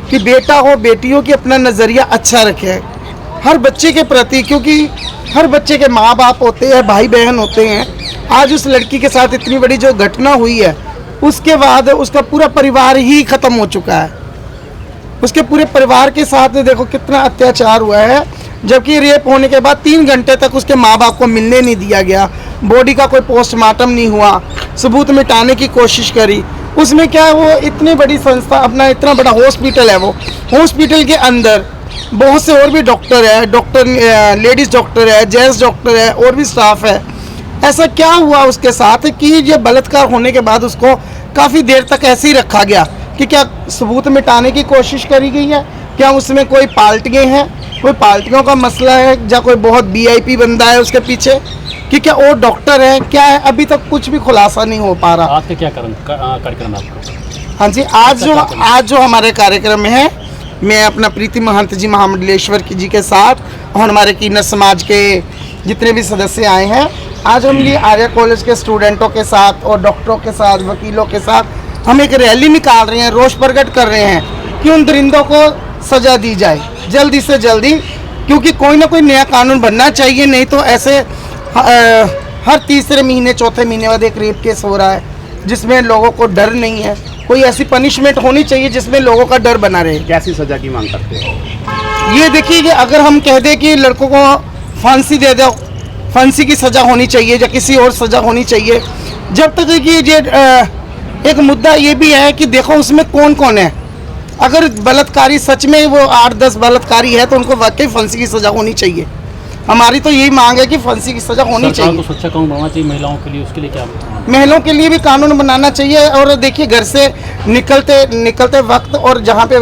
कि बेटा हो बेटियों की अपना नज़रिया अच्छा रखे। हर बच्चे के प्रति, क्योंकि हर बच्चे के माँ बाप होते हैं भाई बहन होते हैं। आज उस लड़की के साथ इतनी बड़ी जो घटना हुई है उसके बाद उसका पूरा परिवार ही ख़त्म हो चुका है। उसके पूरे परिवार के साथ देखो कितना अत्याचार हुआ है। जबकि रेप होने के बाद तीन घंटे तक उसके माँ बाप को मिलने नहीं दिया गया। बॉडी का कोई पोस्टमार्टम नहीं हुआ। सबूत मिटाने की कोशिश करी। उसमें क्या है, वो इतनी बड़ी संस्था, अपना इतना बड़ा हॉस्पिटल है वो। हॉस्पिटल के अंदर बहुत से और भी डॉक्टर है। डॉक्टर, लेडीज़ डॉक्टर है, जेंट्स डॉक्टर है, और भी स्टाफ है। ऐसा क्या हुआ उसके साथ? कि ये बलात्कार होने के बाद उसको काफ़ी देर तक ऐसे ही रखा गया कि क्या सबूत मिटाने की कोशिश करी गई है? क्या उसमें कोई पार्टियाँ हैं? कोई पार्टियों का मसला है? या कोई बहुत वीआईपी बंदा है उसके पीछे? कि क्या और डॉक्टर है? क्या है? अभी तक कुछ भी खुलासा नहीं हो पा रहा। आज क्या कार्यक्रम हाँ जी आज जो आज जो हमारे कार्यक्रम में है मैं अपना प्रीति महंत जी महामंडलेश्वर की जी के साथ और हमारे किन्नर समाज के जितने भी सदस्य आए हैं आज हम ये आर्या कॉलेज के स्टूडेंटों के साथ और डॉक्टरों के साथ वकीलों के साथ हम एक रैली निकाल रहे हैं रोष प्रकट कर रहे हैं कि उन दरिंदों को सज़ा दी जाए जल्दी से जल्दी क्योंकि कोई ना कोई नया कानून बनना चाहिए नहीं तो ऐसे हर तीसरे महीने चौथे महीने बाद एक रेप केस हो रहा है जिसमें लोगों को डर नहीं है। कोई ऐसी पनिशमेंट होनी चाहिए जिसमें लोगों का डर बना रहे। कैसी सजा की मांग करते हैं? ये देखिए कि अगर हम कह दें कि लड़कों को फांसी दे दो फांसी की सज़ा होनी चाहिए या किसी और सज़ा होनी चाहिए। जब तक कि ये एक मुद्दा ये भी है कि देखो उसमें कौन कौन है। अगर बलात्कारी सच में वो आठ दस बलात्कारी है तो उनको वाकई फांसी की सज़ा होनी चाहिए। हमारी तो यही मांग है कि फांसी की सज़ा होनी चाहिए। तो सच्चा कहूँ चाहिए महिलाओं के लिए उसके लिए क्या? महिलाओं के लिए भी कानून बनाना चाहिए और देखिए घर से निकलते निकलते वक्त और जहाँ पे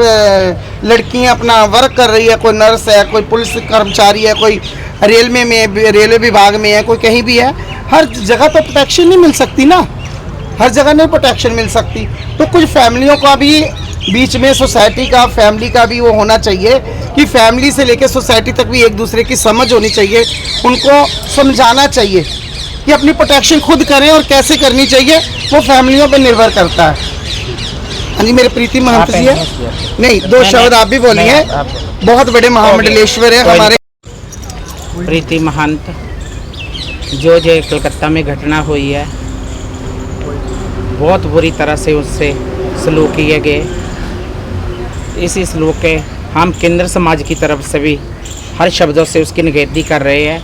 लड़कियाँ अपना वर्क कर रही है, कोई नर्स है, कोई पुलिस कर्मचारी है, कोई रेलवे में रेलवे विभाग में है, कोई कहीं भी है, हर जगह तो प्रोटेक्शन नहीं मिल सकती ना। हर जगह नहीं प्रोटेक्शन मिल सकती। तो कुछ फैमिलियों का भी बीच में सोसाइटी का फैमिली का भी वो होना चाहिए कि फैमिली से लेकर सोसाइटी तक भी एक दूसरे की समझ होनी चाहिए। उनको समझाना चाहिए। कि अपनी प्रोटेक्शन खुद करें और कैसे करनी चाहिए वो फैमिलियों पर निर्भर करता है। हाँ जी मेरे प्रीति महंत जी है। नहीं दो शब्द आप भी बोलिए। बहुत बड़े महामंडलेश्वर है हमारे प्रीति महंत जो जो कलकत्ता में घटना हुई है बहुत बुरी तरह से उससे सलूक किए गए। इसी सलूक के हम केंद्र समाज की तरफ़ से भी हर शब्दों से उसकी निगेदी कर रहे हैं।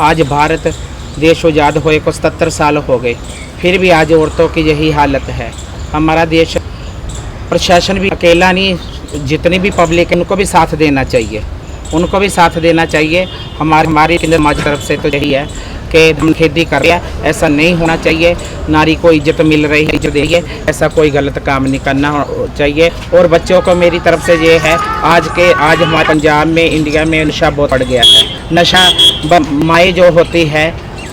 आज भारत देश आज़ाद हुए को सतर साल हो गए। फिर भी आज औरतों की यही हालत है। हमारा देश प्रशासन भी अकेला नहीं, जितनी भी पब्लिक है, उनको भी साथ देना चाहिए। उनको भी साथ देना चाहिए। हमारे, हमारी समाज तरफ़ से तो यही है कि हम खेती कर रहे हैं। ऐसा नहीं होना चाहिए। नारी को इज़्ज़त मिल रही है जो देखिए ऐसा कोई गलत काम नहीं करना चाहिए। और बच्चों को मेरी तरफ़ से ये है, आज के, आज हमारे पंजाब में, इंडिया में नशा बहुत बढ़ गया है। नशा माएँ जो होती है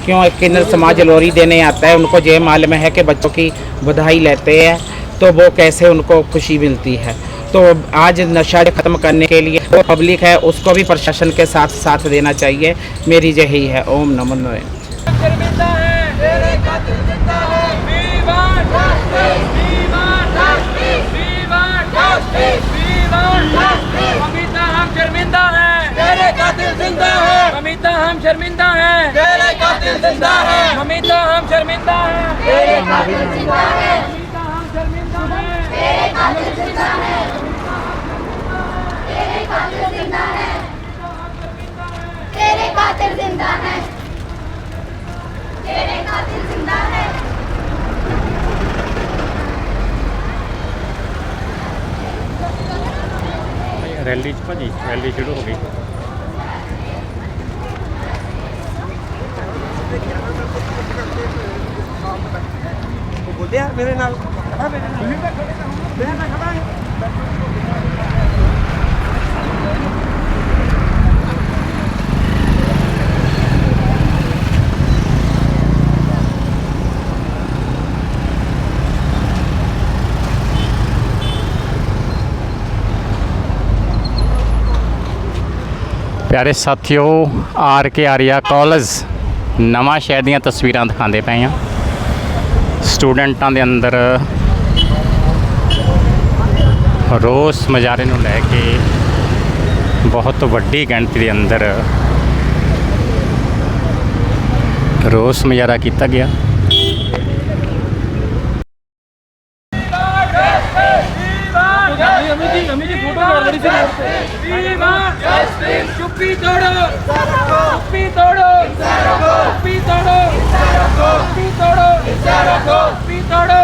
क्यों एक केंद्र समाज लोरी देने आता है? उनको ये मालूम है कि बच्चों की बधाई लेते हैं तो वो कैसे उनको खुशी मिलती है? तो आज नशा ख़त्म करने के लिए वो पब्लिक है उसको भी प्रशासन के साथ साथ देना चाहिए। मेरी यही है। ओम नमो अमिता हम शर्मिंदा हैं। तेरे कातिल ज़िंदा है। अमिता हम शर्मिंदा हैं। तेरे कातिल ज़िंदा है। अमिता हम शर्मिंदा हैं। तेरे कातिल ज़िंदा है। अमिता हम शर्मिंदा हैं। तेरे कातिल ज़िंदा है। तेरे कातिल ज़िंदा है। तेरे कातिल ज़िंदा है प्यारे साथियों आर के आर्या कॉलेज ਨਵਾਂ ਸ਼ਹਿਰ ਦੀਆਂ ਤਸਵੀਰਾਂ ਦਿਖਾਉਂਦੇ ਪਏ ਆ ਸਟੂਡੈਂਟਾਂ ਦੇ ਅੰਦਰ ਰੋਸ ਮਜਾਰੇ ਨੂੰ ਲੈ ਕੇ ਬਹੁਤ ਵੱਡੀ ਗਿਣਤੀ ਦੇ ਅੰਦਰ ਰੋਸ ਮਜਾਰਾ ਕੀਤਾ ਗਿਆ। ਅਮੀ ਜੀ ਅਮੀ ਜੀ ਫੋਟੋ ਕਰ ਲਈ ਸੀ ਵੀਰ ਚੁੱਪੀ ਤੋੜੋ ਚੁੱਪੀ ਤੋੜੋ ਚੁੱਪੀ ਤੋੜੋ ਚੁੱਪੀ ਤੋੜੋ ਚੁੱਪੀ ਤੋੜੋ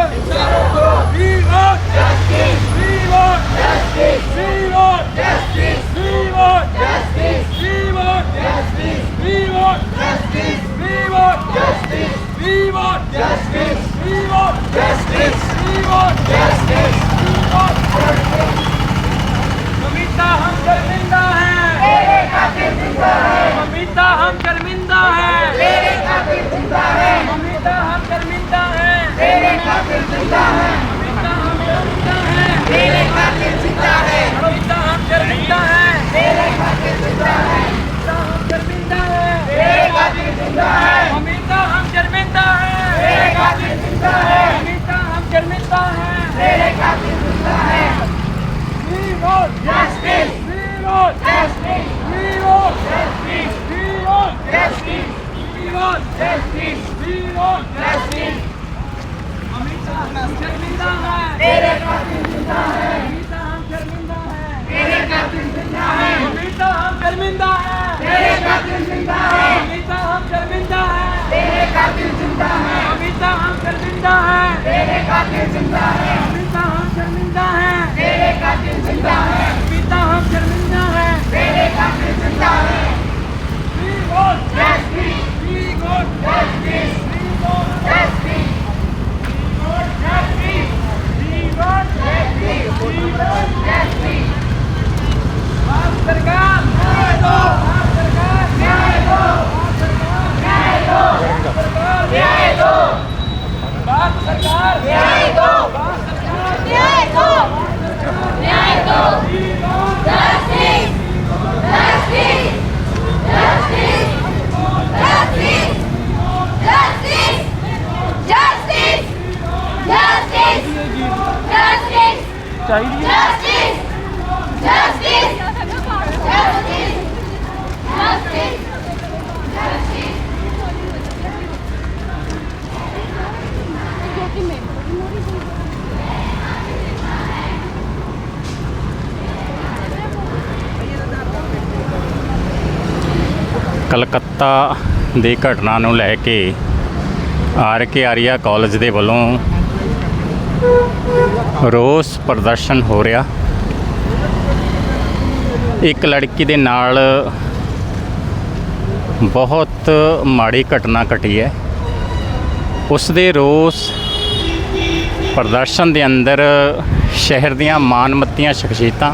ਵੀਰੋ ਜਸਟਿਸ ਵੀਰੋ ਜਸਟਿਸ ਵੀਰੋ ਜਸਟਿਸ ਵੀਰੋ ਜਸਟਿਸ ਵੀਰੋ ਜਸਟਿਸ ਵੀਰੋ ਜਸਟਿਸ ਵੀਰੋ ਜਸਟਿਸ ਵੀਰੋ ਜਸਟਿਸ ਵੀਰੋ ਜਸਟਿਸ ਵੀਰੋ ਜਸਟਿਸ ਵੀਰੋ ਜਸਟਿਸ ਕਵਿਤਾ ਹਮ ਸ਼ਰਮਿੰਦਾ ਹੈ কাফির है तेरे खातिर जिंदा है अमिता हम शर्मिंदा है तेरे खातिर जिंदा है अमिता हम शर्मिंदा है तेरे खातिर जिंदा है अमिता हम शर्मिंदा है तेरे खातिर जिंदा है अमिता हम शर्मिंदा है तेरे खातिर जिंदा है अमिता हम शर्मिंदा है तेरे खातिर जिंदा है अमिता हम शर्मिंदा है तेरे खातिर जिंदा है We want justice. We want justice. Justice! Justice! Calcutta ਦੀ ਘਟਨਾ ਨੂੰ ਲੈ ਕੇ ਆਰ ਕੇ ਆਰੀਆ ਕਾਲਜ ਦੇ ਵੱਲੋਂ ਰੋਸ ਪ੍ਰਦਰਸ਼ਨ ਹੋ ਰਿਹਾ। ਇੱਕ ਲੜਕੀ ਦੇ ਨਾਲ ਬਹੁਤ ਮਾੜੀ ਘਟਨਾ ਘਟੀ ਹੈ। ਉਸ ਦੇ ਰੋਸ ਪ੍ਰਦਰਸ਼ਨ ਦੇ ਅੰਦਰ ਸ਼ਹਿਰ ਦੀਆਂ ਮਾਨਮੱਤੀਆਂ ਸ਼ਖਸੀਅਤਾਂ,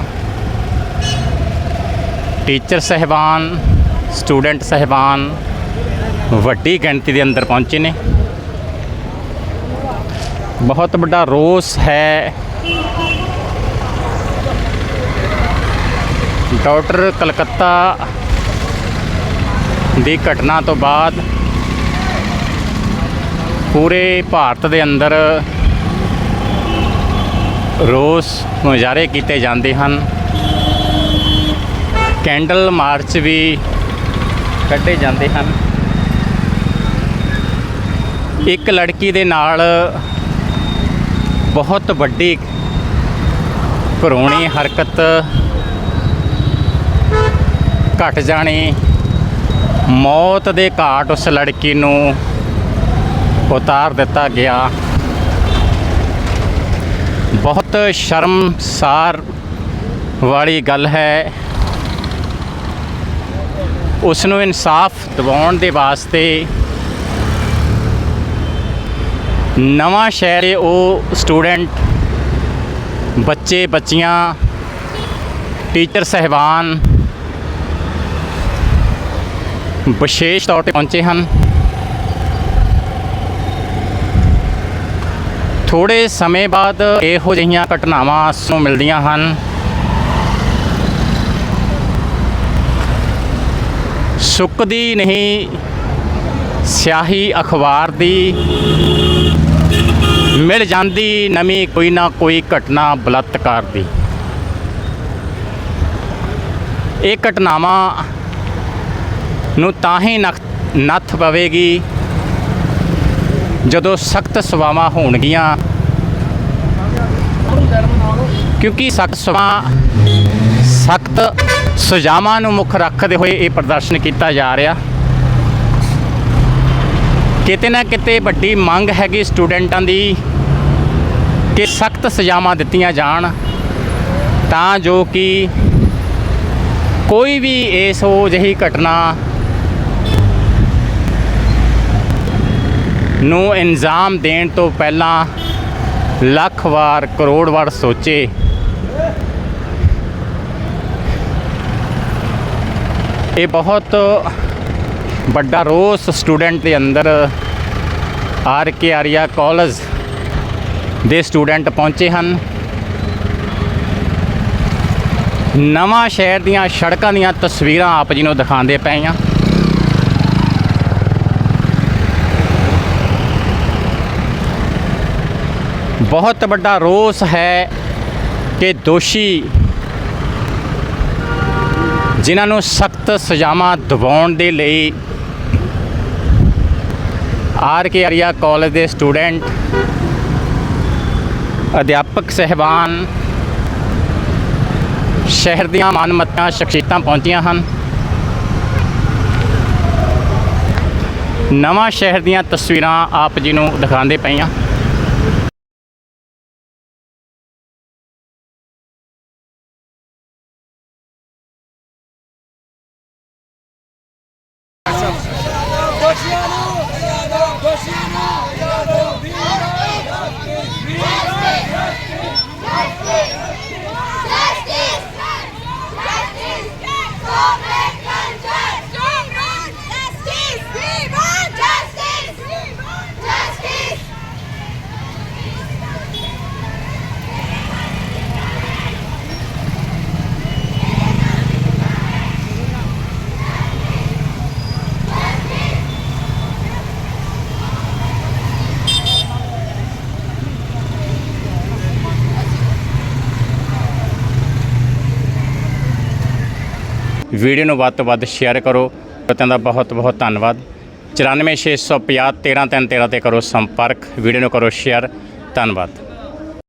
ਟੀਚਰ ਸਹਿਬਾਨ, ਸਟੂਡੈਂਟ ਸਹਿਬਾਨ ਵੱਡੀ ਗਿਣਤੀ ਦੇ ਅੰਦਰ ਪਹੁੰਚੇ ਨੇ। ਬਹੁਤ ਵੱਡਾ ਰੋਸ ਹੈ। ਡਾਕਟਰ ਕਲਕੱਤਾ ਦੀ ਘਟਨਾ ਤੋਂ ਬਾਅਦ ਪੂਰੇ ਭਾਰਤ ਦੇ ਅੰਦਰ ਰੋਸ ਮੁਜ਼ਾਹਰੇ ਕੀਤੇ ਜਾਂਦੇ ਹਨ। ਕੈਂਡਲ ਮਾਰਚ ਵੀ ਕੱਢੇ ਜਾਂਦੇ ਹਨ। ਇੱਕ ਲੜਕੀ ਦੇ ਨਾਲ ਬਹੁਤ ਵੱਡੀ ਘਰੋਣੀ ਹਰਕਤ ਘਟ ਜਾਣੀ। ਮੌਤ ਦੇ ਘਾਟ ਉਸ ਲੜਕੀ ਨੂੰ ਉਤਾਰ ਦਿੱਤਾ ਗਿਆ। ਬਹੁਤ ਸ਼ਰਮਸਾਰ ਵਾਲੀ ਗੱਲ ਹੈ। ਉਸ ਨੂੰ ਇਨਸਾਫ ਦਿਵਾਉਣ ਦੇ ਵਾਸਤੇ ਨਵਾਂ ਸ਼ਹਿਰ ਦੇ ਉਹ ਸਟੂਡੈਂਟ, ਬੱਚੇ, ਬੱਚੀਆਂ, ਟੀਚਰ, ਸਹਿਬਾਨ ਵਿਸ਼ੇਸ਼ ਤੌਰ ਤੇ ਪਹੁੰਚੇ ਹਨ। ਥੋੜੇ ਸਮੇਂ ਬਾਅਦ ਇਹੋ ਜਿਹੀਆਂ ਘਟਨਾਵਾਂ ਨੂੰ ਮਿਲਦੀਆਂ ਹਨ। ਸੁੱਕਦੀ ਨਹੀਂ, ਸਿਆਹੀ ਅਖਬਾਰ ਦੀ ਮਿਲ ਜਾਂਦੀ ਨਵੀਂ ਕੋਈ ਨਾ ਕੋਈ ਘਟਨਾ ਬਲਤਕਾਰ ਦੀ। ਇਹ ਘਟਨਾਵਾਂ ਨੂੰ ਤਾਂ ਹੀ ਨੱਥ ਪਵੇਗੀ ਜਦੋਂ ਸਖਤ ਸਵਾਵਾਂ ਹੋਣਗੀਆਂ। ਕਿਉਂਕਿ ਸਖਤ ਸਵਾ ਸਖਤ ਸਜ਼ਾਵਾਂ ਨੂੰ ਮੁੱਖ ਰੱਖਦੇ ਹੋਏ ਇਹ ਪ੍ਰਦਰਸ਼ਨ ਕੀਤਾ ਜਾ ਰਿਹਾ। ਕਿਤੇ ਨਾ ਕਿਤੇ ਵੱਡੀ ਮੰਗ ਹੈਗੀ ਸਟੂਡੈਂਟਾਂ ਦੀ ਕਿ ਸਖਤ ਸਜ਼ਾਵਾਂ ਦਿੱਤੀਆਂ ਜਾਣ ਤਾਂ ਜੋ ਕਿ ਕੋਈ ਵੀ ਇਸ ਉਹ ਜਿਹੀ ਘਟਨਾ ਨੂੰ ਇਨਜ਼ਾਮ ਦੇਣ ਤੋਂ ਪਹਿਲਾਂ ਲੱਖ ਵਾਰ, ਕਰੋੜ ਵਾਰ ਸੋਚੇ। ਇਹ ਬਹੁਤ ਵੱਡਾ ਰੋਸ ਸਟੂਡੈਂਟ ਦੇ ਅੰਦਰ, ਆਰ ਕੇ ਆਰੀਆ ਕਾਲਜ ਦੇ ਸਟੂਡੈਂਟ ਪਹੁੰਚੇ ਹਨ। ਨਵਾਂ ਸ਼ਹਿਰ ਦੀਆਂ ਸੜਕਾਂ ਦੀਆਂ ਤਸਵੀਰਾਂ ਆਪ ਜੀ ਨੂੰ ਦਿਖਾਉਂਦੇ ਪਏ ਹਾਂ। ਬਹੁਤ ਵੱਡਾ ਰੋਸ ਹੈ ਕਿ ਦੋਸ਼ੀ ਜਿਨ੍ਹਾਂ ਨੂੰ ਸਖਤ ਸਜ਼ਾਵਾਂ ਦਿਵਾਉਣ ਦੇ ਲਈ ਆਰ ਕੇ ਆਰੀਆ ਕਾਲਜ ਦੇ ਸਟੂਡੈਂਟ ਅਧਿਆਪਕ ਸਹਿਬਾਨ, ਸ਼ਹਿਰ ਦੀਆਂ ਮਾਨਮੱਤਾਂ, ਸ਼ਖਸੀਅਤਾਂ ਪਹੁੰਚੀਆਂ ਹਨ ਨਵਾਂ ਸ਼ਹਿਰ ਦੀਆਂ ਤਸਵੀਰਾਂ ਆਪ ਜੀ ਨੂੰ ਦਿਖਾਉਂਦੇ ਪਈਆਂ Justice! Justice! Stop it, justice! Justice! We want justice! Justice! Video ਨੂੰ ਵੱਧ ਤੋਂ ਵੱਧ ਸ਼ੇਅਰ ਕਰੋ। ਤੁਹਾਡਾ ਦਾ ਬਹੁਤ ਬਹੁਤ ਧੰਨਵਾਦ। 94650 13313 ਤੇ ਕਰੋ ਸੰਪਰਕ। ਵੀਡੀਓ ਨੂੰ ਕਰੋ ਸ਼ੇਅਰ ਧੰਨਵਾਦ।